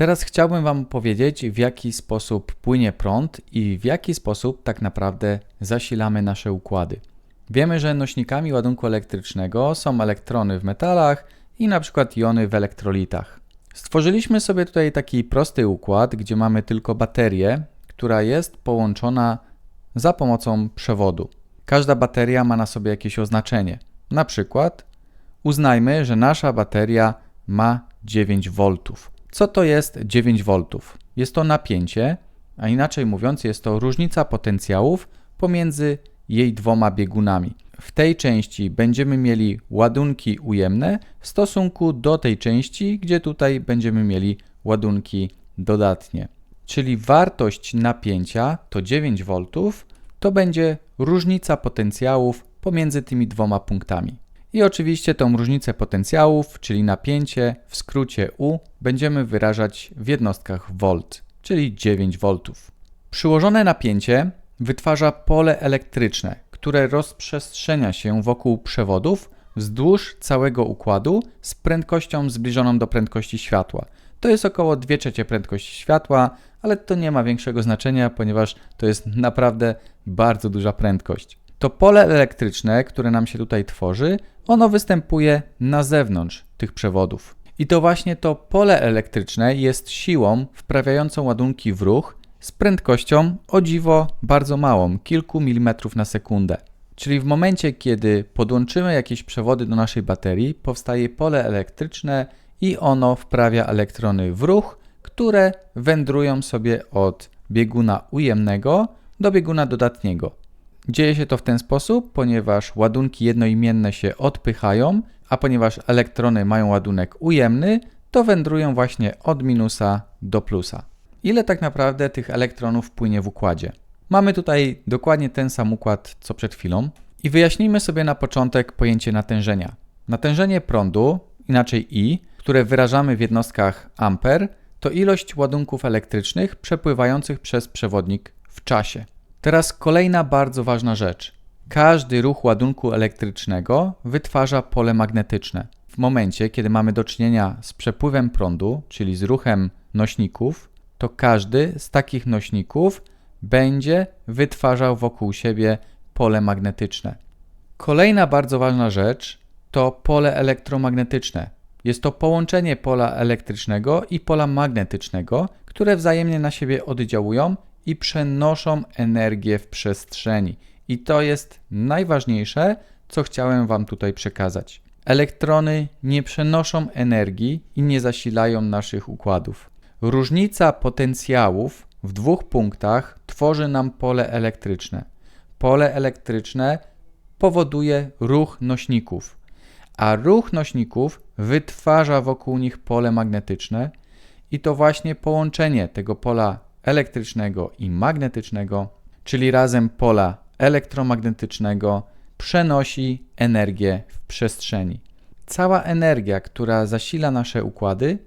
Teraz chciałbym Wam powiedzieć, w jaki sposób płynie prąd i w jaki sposób tak naprawdę zasilamy nasze układy. Wiemy, że nośnikami ładunku elektrycznego są elektrony w metalach i na przykład jony w elektrolitach. Stworzyliśmy sobie tutaj taki prosty układ, gdzie mamy tylko baterię, która jest połączona za pomocą przewodu. Każda bateria ma na sobie jakieś oznaczenie. Na przykład uznajmy, że nasza bateria ma 9 V. Co to jest 9 V? Jest to napięcie, a inaczej mówiąc, jest to różnica potencjałów pomiędzy jej dwoma biegunami. W tej części będziemy mieli ładunki ujemne w stosunku do tej części, gdzie tutaj będziemy mieli ładunki dodatnie. Czyli wartość napięcia to 9 V, to będzie różnica potencjałów pomiędzy tymi dwoma punktami. I oczywiście tą różnicę potencjałów, czyli napięcie, w skrócie U, będziemy wyrażać w jednostkach V, czyli 9 V. Przyłożone napięcie wytwarza pole elektryczne, które rozprzestrzenia się wokół przewodów wzdłuż całego układu z prędkością zbliżoną do prędkości światła. To jest około 2 trzecie prędkości światła, ale to nie ma większego znaczenia, ponieważ to jest naprawdę bardzo duża prędkość. To pole elektryczne, które nam się tutaj tworzy, ono występuje na zewnątrz tych przewodów. I to właśnie to pole elektryczne jest siłą wprawiającą ładunki w ruch z prędkością o dziwo bardzo małą, kilku milimetrów na sekundę. Czyli w momencie, kiedy podłączymy jakieś przewody do naszej baterii, powstaje pole elektryczne i ono wprawia elektrony w ruch, które wędrują sobie od bieguna ujemnego do bieguna dodatniego. Dzieje się to w ten sposób, ponieważ ładunki jednoimienne się odpychają, a ponieważ elektrony mają ładunek ujemny, to wędrują właśnie od minusa do plusa. Ile tak naprawdę tych elektronów płynie w układzie? Mamy tutaj dokładnie ten sam układ co przed chwilą i wyjaśnijmy sobie na początek pojęcie natężenia. Natężenie prądu, inaczej I, które wyrażamy w jednostkach amper, to ilość ładunków elektrycznych przepływających przez przewodnik w czasie. Teraz kolejna bardzo ważna rzecz. Każdy ruch ładunku elektrycznego wytwarza pole magnetyczne. W momencie, kiedy mamy do czynienia z przepływem prądu, czyli z ruchem nośników, to każdy z takich nośników będzie wytwarzał wokół siebie pole magnetyczne. Kolejna bardzo ważna rzecz to pole elektromagnetyczne. Jest to połączenie pola elektrycznego i pola magnetycznego, które wzajemnie na siebie oddziałują i przenoszą energię w przestrzeni. I to jest najważniejsze, co chciałem Wam tutaj przekazać. Elektrony nie przenoszą energii i nie zasilają naszych układów. Różnica potencjałów w dwóch punktach tworzy nam pole elektryczne. Pole elektryczne powoduje ruch nośników, a ruch nośników wytwarza wokół nich pole magnetyczne i to właśnie połączenie tego pola elektrycznego i magnetycznego, czyli razem pola elektromagnetycznego, przenosi energię w przestrzeni. Cała energia, która zasila nasze układy,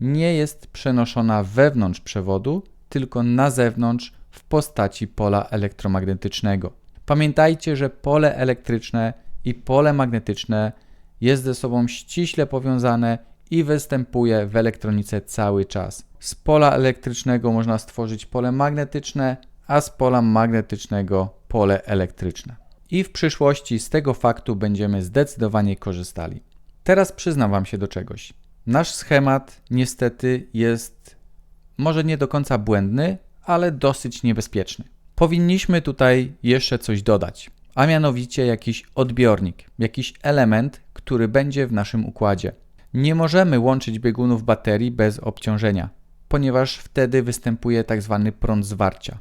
nie jest przenoszona wewnątrz przewodu, tylko na zewnątrz w postaci pola elektromagnetycznego. Pamiętajcie, że pole elektryczne i pole magnetyczne jest ze sobą ściśle powiązane i występuje w elektronice cały czas. Z pola elektrycznego można stworzyć pole magnetyczne, a z pola magnetycznego pole elektryczne. I w przyszłości z tego faktu będziemy zdecydowanie korzystali. Teraz przyznam Wam się do czegoś. Nasz schemat niestety jest może nie do końca błędny, ale dosyć niebezpieczny. Powinniśmy tutaj jeszcze coś dodać, a mianowicie jakiś odbiornik, jakiś element, który będzie w naszym układzie. Nie możemy łączyć biegunów baterii bez obciążenia, ponieważ wtedy występuje tak zwany prąd zwarcia.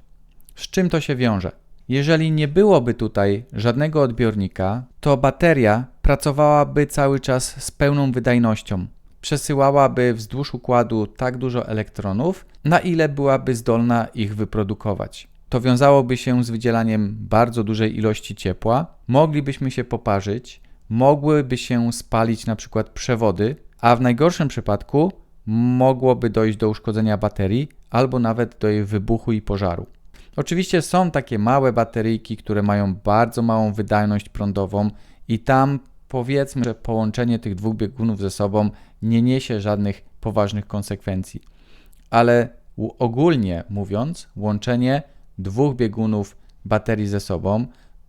Z czym to się wiąże? Jeżeli nie byłoby tutaj żadnego odbiornika, to bateria pracowałaby cały czas z pełną wydajnością. Przesyłałaby wzdłuż układu tak dużo elektronów, na ile byłaby zdolna ich wyprodukować. To wiązałoby się z wydzielaniem bardzo dużej ilości ciepła, moglibyśmy się poparzyć, mogłyby się spalić na przykład przewody, a w najgorszym przypadku mogłoby dojść do uszkodzenia baterii albo nawet do jej wybuchu i pożaru. Oczywiście są takie małe bateryjki, które mają bardzo małą wydajność prądową i tam powiedzmy, że połączenie tych dwóch biegunów ze sobą nie niesie żadnych poważnych konsekwencji. ale ogólnie mówiąc, łączenie dwóch biegunów baterii ze sobą,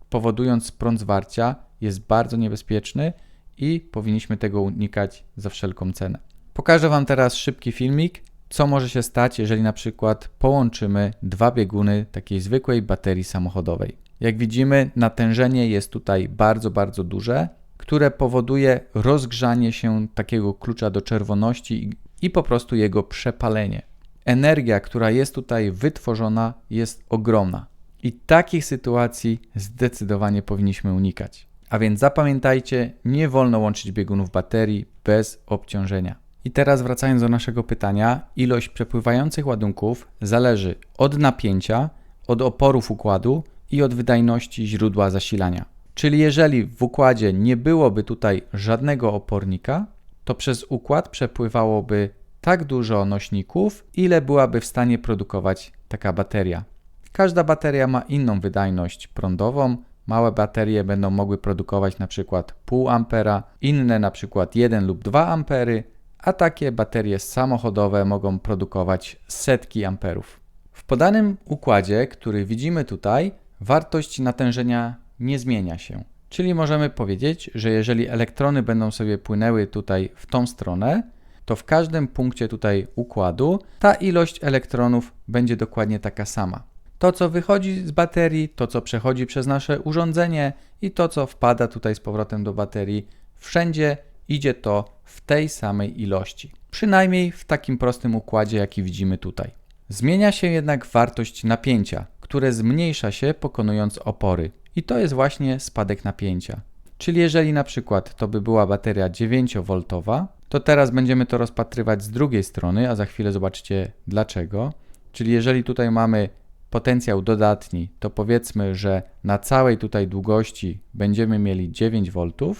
powodując prąd zwarcia, jest bardzo niebezpieczny i powinniśmy tego unikać za wszelką cenę. Pokażę Wam teraz szybki filmik, co może się stać, jeżeli na przykład połączymy dwa bieguny takiej zwykłej baterii samochodowej. Jak widzimy, natężenie jest tutaj bardzo, bardzo duże, które powoduje rozgrzanie się takiego klucza do czerwoności i, po prostu jego przepalenie. Energia, która jest tutaj wytworzona, jest ogromna. I takich sytuacji zdecydowanie powinniśmy unikać. A więc zapamiętajcie, nie wolno łączyć biegunów baterii bez obciążenia. I teraz wracając do naszego pytania, ilość przepływających ładunków zależy od napięcia, od oporów układu i od wydajności źródła zasilania. Czyli jeżeli w układzie nie byłoby tutaj żadnego opornika, to przez układ przepływałoby tak dużo nośników, ile byłaby w stanie produkować taka bateria. Każda bateria ma inną wydajność prądową. Małe baterie będą mogły produkować na przykład pół ampera, inne na przykład 1 lub 2 ampery, a takie baterie samochodowe mogą produkować setki amperów. W podanym układzie, który widzimy tutaj, wartość natężenia nie zmienia się. Czyli możemy powiedzieć, że jeżeli elektrony będą sobie płynęły tutaj w tą stronę, to w każdym punkcie tutaj układu ta ilość elektronów będzie dokładnie taka sama. To, co wychodzi z baterii, to, co przechodzi przez nasze urządzenie i to, co wpada tutaj z powrotem do baterii, wszędzie idzie to w tej samej ilości. Przynajmniej w takim prostym układzie, jaki widzimy tutaj. Zmienia się jednak wartość napięcia, które zmniejsza się pokonując opory. I to jest właśnie spadek napięcia. Czyli jeżeli na przykład to by była bateria 9V, to teraz będziemy to rozpatrywać z drugiej strony, a za chwilę zobaczycie dlaczego. Czyli jeżeli tutaj mamy potencjał dodatni, to powiedzmy, że na całej tutaj długości będziemy mieli 9V.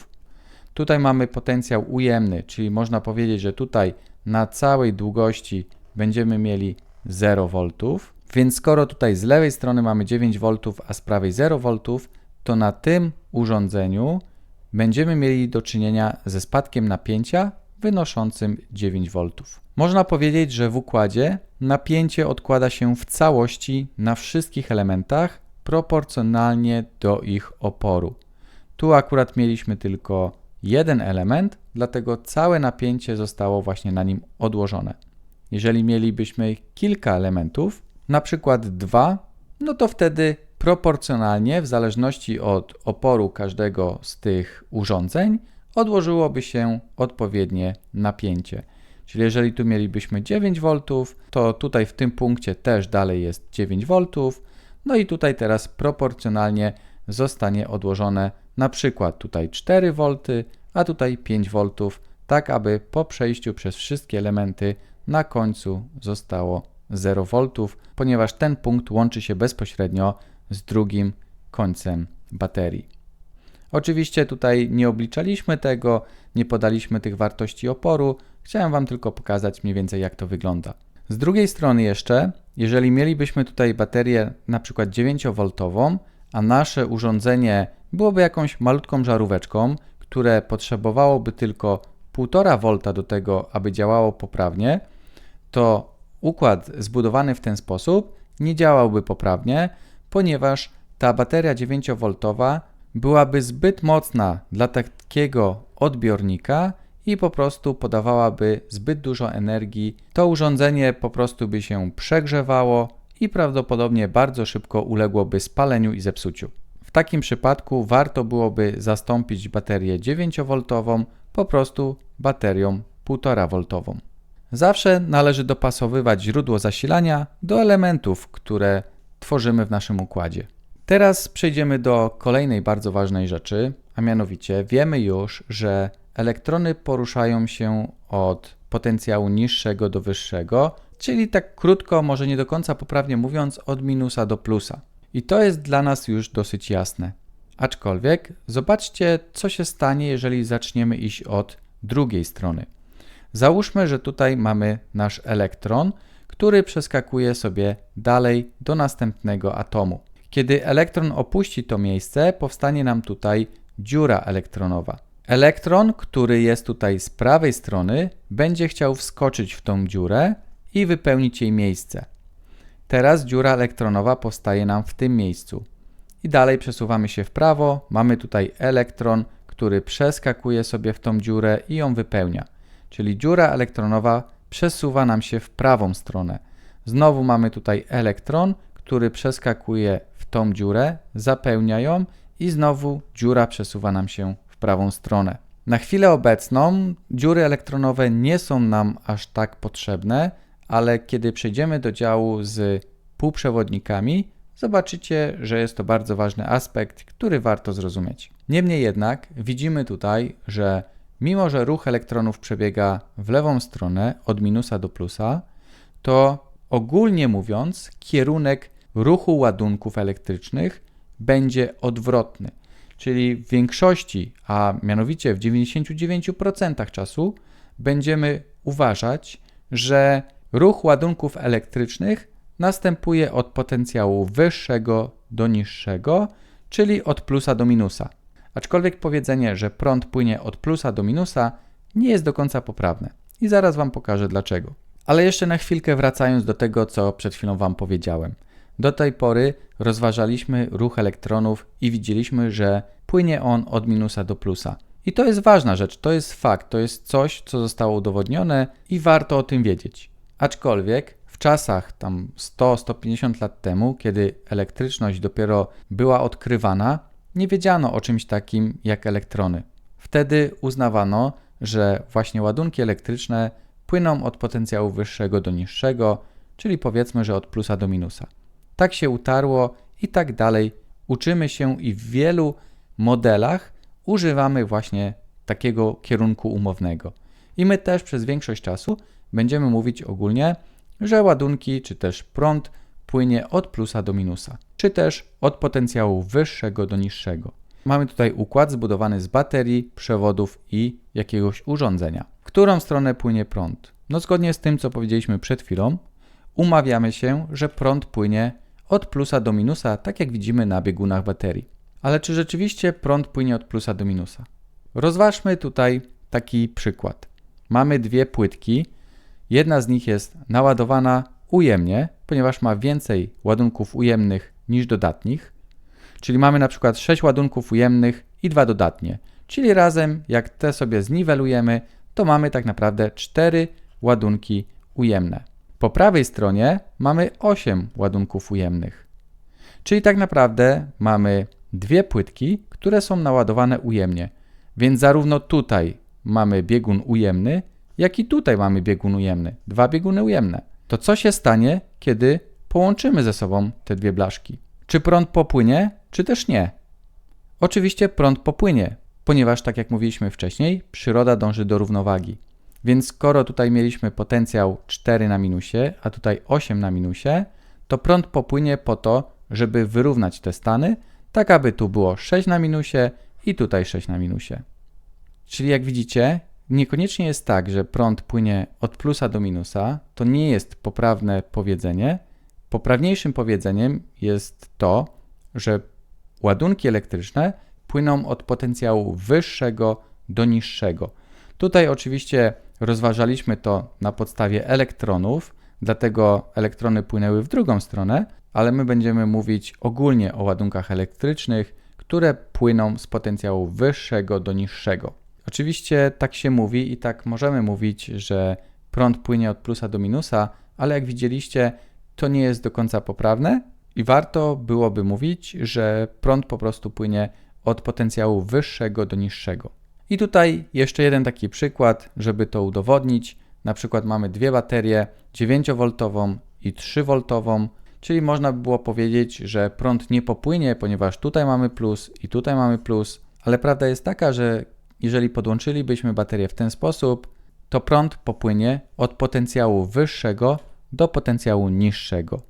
Tutaj mamy potencjał ujemny, czyli można powiedzieć, że tutaj na całej długości będziemy mieli 0V. Więc skoro tutaj z lewej strony mamy 9V, a z prawej 0V, to na tym urządzeniu będziemy mieli do czynienia ze spadkiem napięcia wynoszącym 9V. Można powiedzieć, że w układzie napięcie odkłada się w całości na wszystkich elementach proporcjonalnie do ich oporu. Tu akurat mieliśmy tylko jeden element, dlatego całe napięcie zostało właśnie na nim odłożone. Jeżeli mielibyśmy kilka elementów, na przykład dwa, no to wtedy proporcjonalnie, w zależności od oporu każdego z tych urządzeń, odłożyłoby się odpowiednie napięcie. Czyli jeżeli tu mielibyśmy 9V, to tutaj w tym punkcie też dalej jest 9V, no i tutaj teraz proporcjonalnie zostanie odłożone na przykład tutaj 4V, a tutaj 5V, tak aby po przejściu przez wszystkie elementy na końcu zostało 0V, ponieważ ten punkt łączy się bezpośrednio z drugim końcem baterii. Oczywiście tutaj nie obliczaliśmy tego, nie podaliśmy tych wartości oporu, chciałem Wam tylko pokazać mniej więcej jak to wygląda. Z drugiej strony jeszcze, jeżeli mielibyśmy tutaj baterię na przykład 9V, a nasze urządzenie byłoby jakąś malutką żaróweczką, które potrzebowałoby tylko 1,5 V do tego, aby działało poprawnie, to układ zbudowany w ten sposób nie działałby poprawnie, ponieważ ta bateria 9V byłaby zbyt mocna dla takiego odbiornika i po prostu podawałaby zbyt dużo energii. To urządzenie po prostu by się przegrzewało i prawdopodobnie bardzo szybko uległoby spaleniu i zepsuciu. W takim przypadku warto byłoby zastąpić baterię 9V po prostu baterią 1,5V. Zawsze należy dopasowywać źródło zasilania do elementów, które tworzymy w naszym układzie. Teraz przejdziemy do kolejnej bardzo ważnej rzeczy, a mianowicie wiemy już, że elektrony poruszają się od potencjału niższego do wyższego, czyli tak krótko, może nie do końca poprawnie mówiąc, od minusa do plusa. I to jest dla nas już dosyć jasne. Aczkolwiek zobaczcie, co się stanie, jeżeli zaczniemy iść od drugiej strony. Załóżmy, że tutaj mamy nasz elektron, który przeskakuje sobie dalej do następnego atomu. Kiedy elektron opuści to miejsce, powstanie nam tutaj dziura elektronowa. Elektron, który jest tutaj z prawej strony, będzie chciał wskoczyć w tą dziurę i wypełnić jej miejsce. Teraz dziura elektronowa powstaje nam w tym miejscu. I dalej przesuwamy się w prawo. Mamy tutaj elektron, który przeskakuje sobie w tą dziurę i ją wypełnia. Czyli dziura elektronowa przesuwa nam się w prawą stronę. Znowu mamy tutaj elektron, który przeskakuje tą dziurę, zapełnia ją i znowu dziura przesuwa nam się w prawą stronę. Na chwilę obecną dziury elektronowe nie są nam aż tak potrzebne, ale kiedy przejdziemy do działu z półprzewodnikami, zobaczycie, że jest to bardzo ważny aspekt, który warto zrozumieć. Niemniej jednak widzimy tutaj, że mimo że ruch elektronów przebiega w lewą stronę od minusa do plusa, to ogólnie mówiąc, kierunek ruchu ładunków elektrycznych będzie odwrotny. Czyli w większości, a mianowicie w 99% czasu, będziemy uważać, że ruch ładunków elektrycznych następuje od potencjału wyższego do niższego, czyli od plusa do minusa. Aczkolwiek powiedzenie, że prąd płynie od plusa do minusa, nie jest do końca poprawne. I zaraz Wam pokażę dlaczego. Ale jeszcze na chwilkę wracając do tego, co przed chwilą Wam powiedziałem. Do tej pory rozważaliśmy ruch elektronów i widzieliśmy, że płynie on od minusa do plusa. I to jest ważna rzecz, to jest fakt, to jest coś, co zostało udowodnione i warto o tym wiedzieć. Aczkolwiek w czasach tam 100-150 lat temu, kiedy elektryczność dopiero była odkrywana, nie wiedziano o czymś takim jak elektrony. Wtedy uznawano, że właśnie ładunki elektryczne płyną od potencjału wyższego do niższego, czyli powiedzmy, że od plusa do minusa. Tak się utarło i tak dalej. Uczymy się i w wielu modelach używamy właśnie takiego kierunku umownego. I my też przez większość czasu będziemy mówić ogólnie, że ładunki czy też prąd płynie od plusa do minusa, czy też od potencjału wyższego do niższego. Mamy tutaj układ zbudowany z baterii, przewodów i jakiegoś urządzenia. W którą stronę płynie prąd? No zgodnie z tym, co powiedzieliśmy przed chwilą, umawiamy się, że prąd płynie od plusa do minusa, tak jak widzimy na biegunach baterii. Ale czy rzeczywiście prąd płynie od plusa do minusa? Rozważmy tutaj taki przykład. Mamy dwie płytki. Jedna z nich jest naładowana ujemnie, ponieważ ma więcej ładunków ujemnych niż dodatnich. Czyli mamy na przykład 6 ładunków ujemnych i dwa dodatnie. Czyli razem, jak te sobie zniwelujemy, to mamy tak naprawdę 4 ładunki ujemne. Po prawej stronie mamy 8 ładunków ujemnych. Czyli tak naprawdę mamy dwie płytki, które są naładowane ujemnie. Więc zarówno tutaj mamy biegun ujemny, jak i tutaj mamy biegun ujemny. Dwa bieguny ujemne. To co się stanie, kiedy połączymy ze sobą te dwie blaszki? Czy prąd popłynie, czy też nie? Oczywiście prąd popłynie, ponieważ tak jak mówiliśmy wcześniej, przyroda dąży do równowagi. Więc skoro tutaj mieliśmy potencjał 4 na minusie, a tutaj 8 na minusie, to prąd popłynie po to, żeby wyrównać te stany, tak aby tu było 6 na minusie i tutaj 6 na minusie. Czyli jak widzicie, niekoniecznie jest tak, że prąd płynie od plusa do minusa. To nie jest poprawne powiedzenie. Poprawniejszym powiedzeniem jest to, że ładunki elektryczne płyną od potencjału wyższego do niższego. Tutaj oczywiście rozważaliśmy to na podstawie elektronów, dlatego elektrony płynęły w drugą stronę, ale my będziemy mówić ogólnie o ładunkach elektrycznych, które płyną z potencjału wyższego do niższego. Oczywiście tak się mówi i tak możemy mówić, że prąd płynie od plusa do minusa, ale jak widzieliście, to nie jest do końca poprawne i warto byłoby mówić, że prąd po prostu płynie od potencjału wyższego do niższego. I tutaj jeszcze jeden taki przykład, żeby to udowodnić. Na przykład mamy dwie baterie 9V i 3V, czyli można by było powiedzieć, że prąd nie popłynie, ponieważ tutaj mamy plus i tutaj mamy plus, ale prawda jest taka, że jeżeli podłączylibyśmy baterię w ten sposób, to prąd popłynie od potencjału wyższego do potencjału niższego.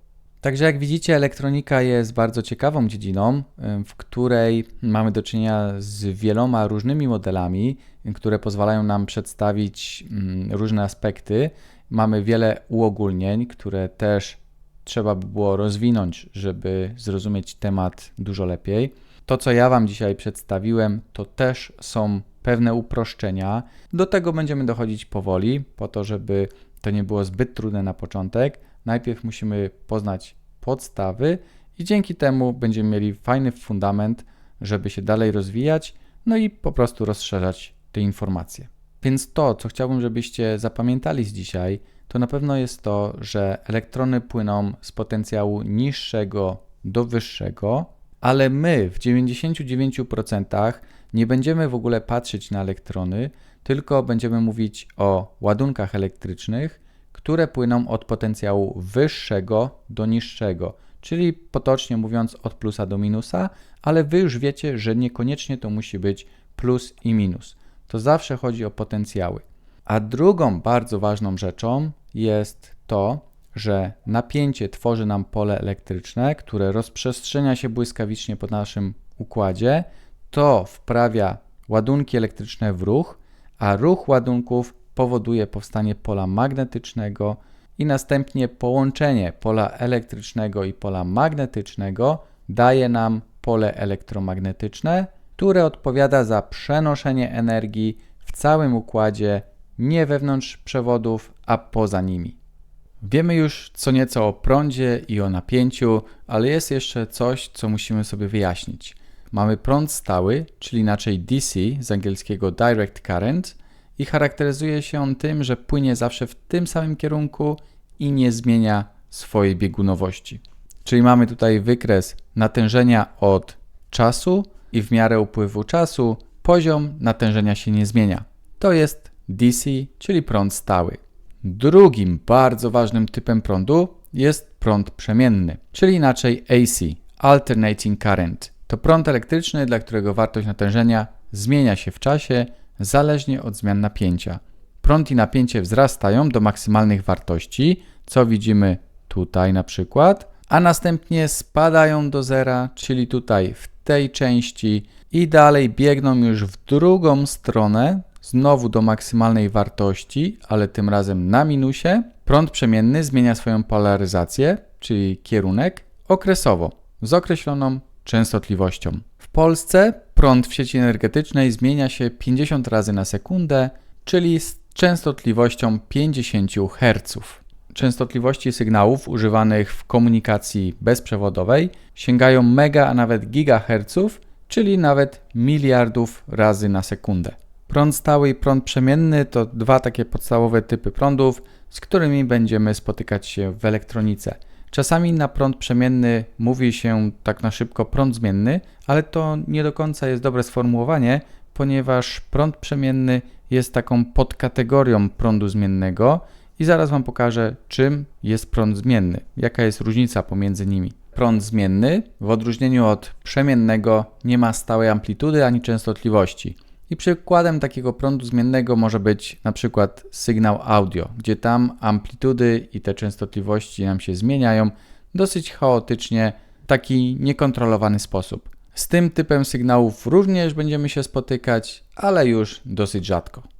Także jak widzicie, elektronika jest bardzo ciekawą dziedziną, w której mamy do czynienia z wieloma różnymi modelami, które pozwalają nam przedstawić mm, różne aspekty. Mamy wiele uogólnień, które też trzeba by było rozwinąć, żeby zrozumieć temat dużo lepiej. To, co ja Wam dzisiaj przedstawiłem, to też są pewne uproszczenia. Do tego będziemy dochodzić powoli, po to, żeby to nie było zbyt trudne na początek. Najpierw musimy poznać podstawy i dzięki temu będziemy mieli fajny fundament, żeby się dalej rozwijać, no i po prostu rozszerzać te informacje. Więc to, co chciałbym, żebyście zapamiętali z dzisiaj, to na pewno jest to, że elektrony płyną z potencjału niższego do wyższego, ale my w 99% nie będziemy w ogóle patrzeć na elektrony, tylko będziemy mówić o ładunkach elektrycznych, które płyną od potencjału wyższego do niższego, czyli potocznie mówiąc od plusa do minusa, ale wy już wiecie, że niekoniecznie to musi być plus i minus. To zawsze chodzi o potencjały. A drugą bardzo ważną rzeczą jest to, że napięcie tworzy nam pole elektryczne, które rozprzestrzenia się błyskawicznie po naszym układzie. To wprawia ładunki elektryczne w ruch, a ruch ładunków powoduje powstanie pola magnetycznego i następnie połączenie pola elektrycznego i pola magnetycznego daje nam pole elektromagnetyczne, które odpowiada za przenoszenie energii w całym układzie, nie wewnątrz przewodów, a poza nimi. Wiemy już co nieco o prądzie i o napięciu, ale jest jeszcze coś, co musimy sobie wyjaśnić. Mamy prąd stały, czyli inaczej DC z angielskiego direct current i charakteryzuje się on tym, że płynie zawsze w tym samym kierunku i nie zmienia swojej biegunowości. Czyli mamy tutaj wykres natężenia od czasu i w miarę upływu czasu poziom natężenia się nie zmienia. To jest DC, czyli prąd stały. Drugim bardzo ważnym typem prądu jest prąd przemienny, czyli inaczej AC, Alternating Current. To prąd elektryczny, dla którego wartość natężenia zmienia się w czasie zależnie od zmian napięcia. Prąd i napięcie wzrastają do maksymalnych wartości, co widzimy tutaj na przykład, a następnie spadają do zera, czyli tutaj w tej części i dalej biegną już w drugą stronę, znowu do maksymalnej wartości, ale tym razem na minusie. Prąd przemienny zmienia swoją polaryzację, czyli kierunek, okresowo, z określoną częstotliwością. W Polsce prąd w sieci energetycznej zmienia się 50 razy na sekundę, czyli z częstotliwością 50 Hz. Częstotliwości sygnałów używanych w komunikacji bezprzewodowej sięgają mega, a nawet gigaherców, czyli nawet miliardów razy na sekundę. Prąd stały i prąd przemienny to dwa takie podstawowe typy prądów, z którymi będziemy spotykać się w elektronice. Czasami na prąd przemienny mówi się tak na szybko prąd zmienny, ale to nie do końca jest dobre sformułowanie, ponieważ prąd przemienny jest taką podkategorią prądu zmiennego i zaraz Wam pokażę, czym jest prąd zmienny, jaka jest różnica pomiędzy nimi. Prąd zmienny, w odróżnieniu od przemiennego, nie ma stałej amplitudy ani częstotliwości. I przykładem takiego prądu zmiennego może być na przykład sygnał audio, gdzie tam amplitudy i te częstotliwości nam się zmieniają dosyć chaotycznie, w taki niekontrolowany sposób. Z tym typem sygnałów również będziemy się spotykać, ale już dosyć rzadko.